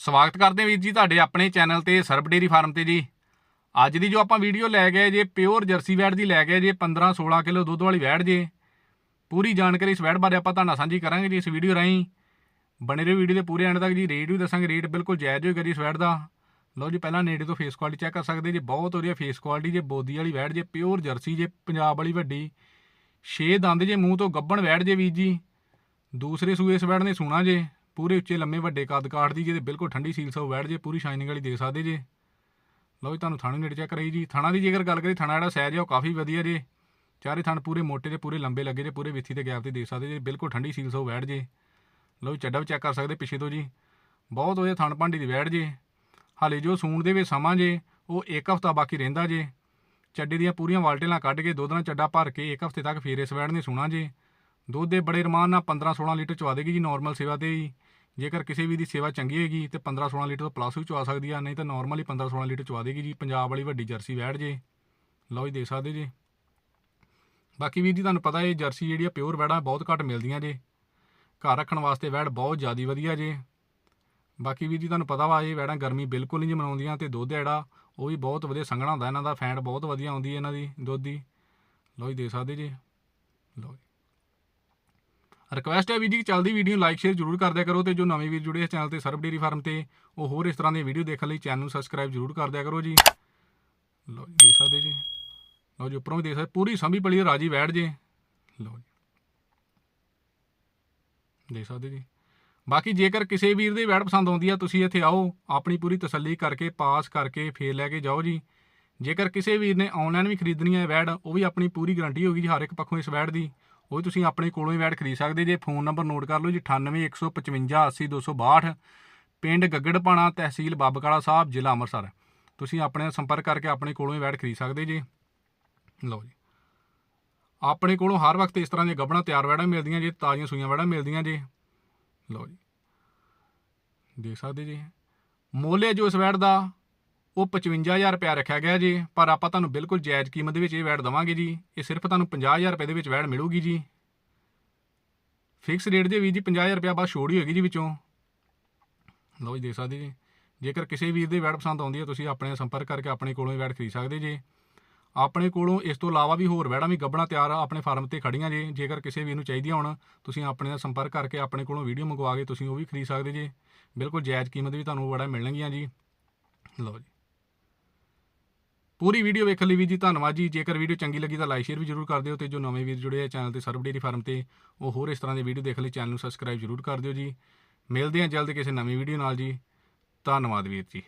ਸਵਾਗਤ ਕਰਦੇ ਹਾਂ ਵੀਰ ਜੀ ਤੁਹਾਡੇ ਆਪਣੇ ਚੈਨਲ ਤੇ ਸਰਬ ਡੇਰੀ ਫਾਰਮ ਤੇ ਜੀ। ਅੱਜ ਦੀ ਜੋ ਆਪਾਂ ਵੀਡੀਓ ਲੈ ਗਏ ਜੇ, ਪਿਓਰ ਜਰਸੀ ਵੈੜ ਦੀ ਲੈ ਗਏ ਜੇ 15 16 ਕਿਲੋ ਦੁੱਧ ਵਾਲੀ ਵੈੜ ਜੇ। ਪੂਰੀ ਜਾਣਕਾਰੀ ਇਸ ਵੈੜ ਬਾਰੇ ਆਪਾਂ ਤੁਹਾਡੇ ਸਾਂਝੀ ਕਰਾਂਗੇ ਜੀ ਇਸ ਵੀਡੀਓ ਰਾਹੀਂ। ਬਣੇ ਰਹੋ ਵੀਡੀਓ ਦੇ ਪੂਰੇ ਐਂਡ ਤੱਕ ਜੀ, ਰੇਟ ਵੀ ਦੱਸਾਂਗੇ, ਰੇਟ ਬਿਲਕੁਲ ਜਾਇਜ਼ ਹੋਏਗਾ ਜੀ ਇਸ ਵੈੜ ਦਾ। ਲਓ ਜੀ, ਪਹਿਲਾਂ ਨੇੜੇ ਤੋਂ ਫੇਸ ਕੁਆਲਿਟੀ ਚੈੱਕ ਕਰ ਸਕਦੇ ਜੀ, ਬਹੁਤ ਵਧੀਆ ਫੇਸ ਕੁਆਲਿਟੀ ਜੇ, ਬੋਦੀ ਵਾਲੀ ਵੈੜ ਜੇ, ਪਿਓਰ ਜਰਸੀ ਜੇ, ਪੰਜਾਬ ਵਾਲੀ ਵੱਡੀ। ਛੇ ਦੰਦ ਜੇ, ਮੂੰਹ ਤੋਂ ਗੱਬਣ ਵੈੜ ਜੇ ਵੀਰ ਜੀ। ਦੂਸਰੇ ਸੂਏ ਇਸ ਵੈੜ ਨੇ ਸੁਣਾ ਜੇ। ਪੂਰੇ ਉੱਚੇ ਲੰਮੇ ਵੱਡੇ ਕੱਦ ਕਾਠ ਦੀ, ਜਿਹਦੇ ਬਿਲਕੁਲ ਠੰਡੀ ਸੀਲ ਸੋ ਵੈੜ ਜੇ, ਪੂਰੀ ਸ਼ਾਈਨਿੰਗ ਵਾਲੀ ਦੇਖ ਸਕਦੇ ਜੇ। ਲਓ ਜੀ, ਤੁਹਾਨੂੰ ਥਾਣੇ ਨੇੜੇ ਚੈੱਕ ਕਰਾਈ ਜੀ। ਥਾਣਾ ਦੀ ਜੇਕਰ ਗੱਲ ਕਰੀ ਥਾਣਾ ਜਿਹੜਾ ਸਾਈਜ਼ ਹੈ ਉਹ ਕਾਫੀ ਵਧੀਆ ਜੇ। ਚਾਰੇ ਥਣ ਪੂਰੇ ਮੋਟੇ ਤੇ ਪੂਰੇ ਲੰਬੇ ਲੱਗੇ ਜੇ, ਪੂਰੇ ਵਿੱਥੀ ਤੇ ਗੈਪ ਤੇ ਦੇਖ ਸਕਦੇ ਜੇ, ਬਿਲਕੁਲ ਠੰਡੀ ਸੀਲ ਸੋ ਵੈੜ ਜੇ। ਲਓ ਜੀ, ਚੱਡਾ ਵੀ ਚੈੱਕ ਕਰ ਸਕਦੇ ਪਿੱਛੇ ਤੋਂ ਜੀ। ਬਹੁਤ ਵਧੀਆ ਥਣ ਭਾਂਡੀ ਦੀ ਬੈਠ ਜੇ। ਹਾਲੇ ਜੋ ਸੂਣ ਦੇ ਵਿੱਚ ਸਮਾਂ ਜੇ, ਉਹ ਇੱਕ ਹਫਤਾ ਬਾਕੀ ਰਹਿੰਦਾ ਜੇ। ਚੱਡੇ ਦੀਆਂ ਪੂਰੀਆਂ ਵਾਲਟੇਲਾਂ ਕੱਢ ਕੇ ਦੁੱਧ ਨਾਲ ਚੱਡਾ ਭਰ ਕੇ, ਇੱਕ ਹਫ਼ਤੇ ਤੱਕ ਫੇਰ ਇਸ ਵੈੜ ਨੇ ਸੁਣਾ ਜੇ। ਦੁੱਧ ਦੇ ਬੜੇ ਰਮਾਨ ਨਾਲ 15 16 ਲੀਟਰ ਚਵਾ ਦੇਗੀ ਜੀ ਨਾਰਮਲ ਸੇਵਾ ਤੇ ਹੀ ਜੇਕਰ ਕਿਸੇ ਵੀ ਦੀ ਸੇਵਾ ਚੰਗੀ ਹੋਏਗੀ ਤੇ 15 16 ਲੀਟਰ ਤੋਂ ਪਲੱਸ ਵੀ ਚਵਾ ਸਕਦੀ ਆ, ਨਹੀਂ ਤਾਂ ਨਾਰਮਲ ਹੀ 15 16 ਲੀਟਰ ਚਵਾ ਦੇਗੀ ਜੀ। ਪੰਜਾਬ ਵਾਲੀ ਵੱਡੀ ਜਰਸੀ ਵੈੜ ਜੇ। ਲਓ ਜੀ ਦੇ ਸਕਦੇ ਜੇ। ਬਾਕੀ ਵੀਰ ਜੀ, ਤੁਹਾਨੂੰ ਪਤਾ ਇਹ ਜਰਸੀ ਜਿਹੜੀ ਆ ਪਿਓਰ ਵੈੜਾਂ ਬਹੁਤ ਘੱਟ ਮਿਲਦੀਆਂ ਜੇ। ਘਰ ਰੱਖਣ ਵਾਸਤੇ ਵੈੜ ਬਹੁਤ ਜ਼ਿਆਦੀ ਵਧੀਆ ਜੇ। ਬਾਕੀ ਵੀਰ ਜੀ, ਤੁਹਾਨੂੰ ਪਤਾ ਵਾ, ਇਹ ਵੈੜਾਂ ਗਰਮੀ ਬਿਲਕੁਲ ਨਹੀਂ ਮਨਾਉਂਦੀਆਂ ਤੇ ਦੁੱਧ ਜਿਹੜਾ, ਉਹ ਵੀ ਬਹੁਤ ਵਧੀਆ ਸੰਘਣਾ ਹੁੰਦਾ ਇਹਨਾਂ ਦਾ, ਫੈਂਟ ਬਹੁਤ ਵਧੀਆ ਆਉਂਦੀ ਹੈ ਇਹਨਾਂ ਦੀ ਦੁੱਧ ਦੀ। ਲਓ ਜੀ ਦੇ ਸਕਦੇ ਜੀ। ਲਓ ਰਿਕਵੈਸਟ ਹੈ ਵੀਰ ਜੀ ਕਿ ਚੱਲਦੀ ਵੀਡੀਓ ਲਾਈਕ ਸ਼ੇਅਰ ਜ਼ਰੂਰ ਕਰ ਦਿਆ ਕਰੋ ਤੇ ਜੋ ਨਵੇਂ ਵੀਰ ਜੁੜੇ ਇਸ ਚੈਨਲ ਤੇ ਸਰਬ ਡੇਰੀ ਫਾਰਮ ਤੇ, ਉਹ ਹੋਰ ਇਸ ਤਰ੍ਹਾਂ ਦੀਆਂ ਵੀਡੀਓ ਦੇਖਣ ਲਈ ਚੈਨਲ ਨੂੰ ਸਬਸਕ੍ਰਾਈਬ ਜ਼ਰੂਰ ਕਰ ਦਿਆ ਕਰੋ ਜੀ। ਲਓ ਜੀ ਦੇ ਸਕਦੇ ਜੀ। ਲਓ ਜੀ, ਉੱਪਰੋਂ ਵੀ ਦੇ ਸਕਦੇ, ਪੂਰੀ ਸੰਭੀ ਪਲੀ ਰਾਜੀ ਵੈੜ ਜੇ। ਲਓ ਜੀ। ਦੇ ਸਕਦੇ ਜੀ। ਬਾਕੀ ਜੇਕਰ ਕਿਸੇ ਵੀਰ ਦੀ ਵੈੜ ਪਸੰਦ ਆਉਂਦੀ ਆ, ਤੁਸੀਂ ਇੱਥੇ ਆਓ, ਆਪਣੀ ਪੂਰੀ ਤਸੱਲੀ ਕਰਕੇ, ਪਾਸ ਕਰਕੇ, ਫੇਰ ਲੈ ਕੇ ਜਾਓ ਜੀ। ਜੇਕਰ ਕਿਸੇ ਵੀਰ ਨੇ ਆਨਲਾਈਨ ਵੀ ਖਰੀਦਣੀ ਹੈ ਵੈੜ ਉਹ ਵੀ ਆਪਣੀ ਪੂਰੀ ਗਾਰੰਟੀ ਹੋਗੀ ਜੀ, ਹਰ ਇੱਕ ਪੱਖੋਂ ਇਸ ਵੈੜ ਦੀ। ਉਹ ਤੁਸੀਂ ਆਪਣੇ ਕੋਲੋਂ ਹੀ ਵੈੜ ਖਰੀਦ ਸਕਦੇ ਜੇ। ਫੋਨ ਨੰਬਰ ਨੋਟ ਕਰ ਲਓ ਜੀ 9815580262 ਪਿੰਡ ਗੱਗੜਪਾਣਾ ਤਹਿਸੀਲ ਬਾਬਕਾਲਾ ਸਾਹਿਬ, ਜ਼ਿਲ੍ਹਾ ਅੰਮ੍ਰਿਤਸਰ। ਤੁਸੀਂ ਆਪਣੇ ਸੰਪਰਕ ਕਰਕੇ ਆਪਣੇ ਕੋਲੋਂ ਹੀ ਵੈੜ ਖਰੀਦ ਸਕਦੇ ਜੇ। ਲਓ ਜੀ। ਆਪਣੇ ਕੋਲੋਂ ਹਰ ਵਕਤ ਇਸ ਤਰ੍ਹਾਂ ਦੀਆਂ ਗੱਬਣਾ ਤਿਆਰ ਵੈੜਾਂ ਮਿਲਦੀਆਂ ਜੇ, ਤਾਜ਼ੀਆਂ ਸੂਈਆਂ ਵੈੜਾਂ ਮਿਲਦੀਆਂ ਜੇ। ਲਓ ਜੀ। ਦੇਖ ਸਕਦੇ ਜੀ। ਮੋਲੇ ਜੋ ਇਸ ਵੈੜ ਦਾ। ਉਹ 55000 ਰੁਪਇਆ ਰੱਖਿਆ ਗਿਆ ਜੀ, ਪਰ ਆਪਾਂ ਤੁਹਾਨੂੰ ਬਿਲਕੁਲ ਜਾਇਜ਼ ਕੀਮਤ ਦੇ ਵਿੱਚ ਇਹ ਵੈੜ ਦਵਾਂਗੇ ਜੀ। ਇਹ ਸਿਰਫ ਤੁਹਾਨੂੰ 50000 ਰੁਪਏ ਦੇ ਵਿੱਚ ਵੈੜ ਮਿਲੂਗੀ ਜੀ। ਫਿਕਸ ਰੇਟ ਦੇ ਵੀ ਜੀ 50000 ਰੁਪਇਆ ਬਾਅਦ ਛੋੜ ਹੀ ਹੋਏਗੀ ਜੀ ਵਿੱਚੋਂ। ਲਓ ਜੀ, ਦੇਖ ਸਕਦੇ ਜੀ। ਜੇਕਰ ਕਿਸੇ ਵੀਰ ਦੇ ਵੈੜ ਪਸੰਦ ਆਉਂਦੀ ਹੈ, ਤੁਸੀਂ ਆਪਣੇ ਨਾਲ ਸੰਪਰਕ ਕਰਕੇ ਆਪਣੇ ਕੋਲੋਂ ਹੀ ਵੈੜ ਖਰੀਦ ਸਕਦੇ ਜੀ। ਆਪਣੇ ਕੋਲੋਂ ਇਸ ਤੋਂ ਇਲਾਵਾ ਵੀ ਹੋਰ ਵੈੜਾਂ ਵੀ ਗੱਬਣਾ ਤਿਆਰ ਆ, ਆਪਣੇ ਫਾਰਮ ਤੇ ਖੜੀਆਂ ਜੇ। ਜੇਕਰ ਕਿਸੇ ਵੀਰ ਨੂੰ ਚਾਹੀਦੀਆਂ ਹੋਣ, ਤੁਸੀਂ ਆਪਣੇ ਨਾਲ ਸੰਪਰਕ ਕਰਕੇ ਆਪਣੇ ਕੋਲੋਂ ਵੀਡੀਓ ਮੰਗਵਾ ਕੇ ਤੁਸੀਂ ਉਹ ਵੀ ਖਰੀਦ ਸਕਦੇ ਜੇ। ਬਿਲਕੁਲ ਜਾਇਜ਼ ਕੀਮਤ ਵੀ ਤੁਹਾਨੂੰ ਵੈੜਾਂ ਮਿਲਣਗੀਆਂ ਜੀ। ਲਓ ਜੀ। ਪੂਰੀ ਵੀਡੀਓ ਵੇਖਣ ਲਈ ਵੀ ਜੀ ਧੰਨਵਾਦ ਜੀ। ਜੇਕਰ ਵੀਡੀਓ ਚੰਗੀ ਲੱਗੀ ਤਾਂ ਲਾਈਕ, ਸ਼ੇਅਰ ਵੀ ਜਰੂਰ ਕਰ ਦਿਓ ਤੇ ਜੋ ਨਵੇਂ ਵੀਰ ਜੁੜੇ ਆ ਚੈਨਲ ਤੇ ਸਰਬ ਡੇਰੀ ਫਾਰਮ ਤੇ, ਉਹ ਹੋਰ ਇਸ ਤਰ੍ਹਾਂ ਦੀ ਵੀਡੀਓ ਦੇਖਣ ਲਈ ਚੈਨਲ ਨੂੰ ਸਬਸਕ੍ਰਾਈਬ ਜਰੂਰ ਕਰ ਦਿਓ ਜੀ। ਮਿਲਦੇ ਹਾਂ ਜਲਦ ਕਿਸੇ ਨਵੀਂ ਵੀਡੀਓ ਨਾਲ ਜੀ। ਧੰਨਵਾਦ ਵੀਰ ਜੀ।